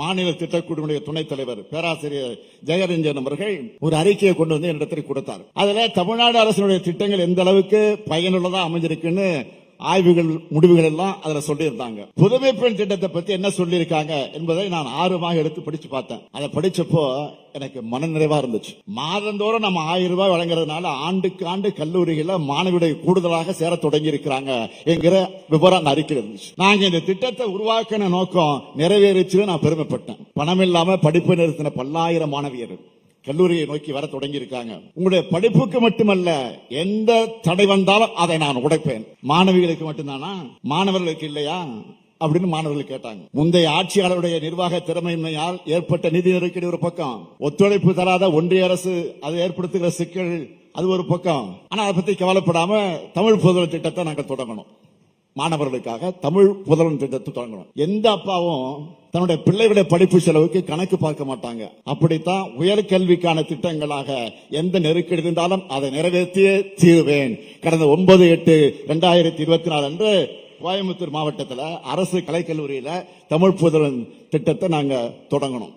மாநில திட்டக்குழுவினுடைய துணைத் தலைவர் பேராசிரியர் ஜெயரஞ்சன் அவர்கள் ஒரு அறிக்கையை கொண்டு வந்து என்னிடத்தில் கொடுத்தார். அதுல தமிழ்நாடு அரசினுடைய திட்டங்கள் எந்த அளவுக்கு பயனுள்ளதா அமைஞ்சிருக்குன்னு ஆய்வுகள் முடிவுகள் எல்லாம் அதுல சொல்லியிருந்தாங்க. புதுமை பெண் திட்டத்தை பத்தி என்ன சொல்லியிருக்காங்க என்பதை நான் ஆர்வமாக எடுத்து படிச்சு பார்த்தேன். அதை படிச்சப்போ எனக்கு மனநிறைவா இருந்துச்சு. மாதந்தோறும் நம்ம ஆயிரம் ரூபாய் வழங்குறதுனால ஆண்டுக்கு ஆண்டு கல்லூரிகள்ல மாணவிகளை கூடுதலாக சேர தொடங்கி இருக்கிறாங்க என்கிற விவரம் அந்த அறிக்கை இருந்துச்சு. நாங்க இந்த திட்டத்தை உருவாக்கின நோக்கம் நிறைவேறிச்சுன்னு நான் பெருமைப்பட்டேன். பணம் இல்லாம படிப்பு நிறுத்தின பல்லாயிரம் மாணவியர்கள். கல்லூரியை நோக்கி வர தொடங்கி இருக்காங்க உங்களுடைய படிப்புக்கு மட்டுமல்ல எந்த தடை வந்தாலும் அதை நான் உடைப்பேன். மாணவிகளுக்கு மட்டும்தானா? மாணவர்களுக்கு இல்லையா? அப்படின்னு மாணவர்கள் கேட்டாங்க. முந்தைய ஆட்சியாளருடைய நிர்வாக திறமையின்மையால் ஏற்பட்ட நிதி நெருக்கடி ஒரு பக்கம். ஒத்துழைப்பு தராத ஒன்றிய அரசு அது ஏற்படுத்துகிற சிக்கல் அது ஒரு பக்கம். ஆனா அதை பத்தி கவலைப்படாம தமிழ் புதல் திட்டத்தை நாங்கள் தொடங்கணும். மாணவர்களுக்காக தமிழ் புதல்வன் திட்டத்தை தொடங்கணும். எந்த அப்பாவும் தன்னுடைய பிள்ளைகளுடைய படிப்பு செலவுக்கு கணக்கு பார்க்க மாட்டாங்க. அப்படித்தான் உயர்கல்விக்கான திட்டங்களாக எந்த நெருக்கடி இருந்தாலும் அதை நிறைவேற்றியே தீருவேன். கடந்த ஒன்பது எட்டு ரெண்டாயிரத்தி இருபத்தி நாலு அன்று கோயம்புத்தூர் மாவட்டத்தில் அரசு கலைக்கல்லூரியில தமிழ் புதல்வன் திட்டத்தை நாங்கள் தொடங்கணும்.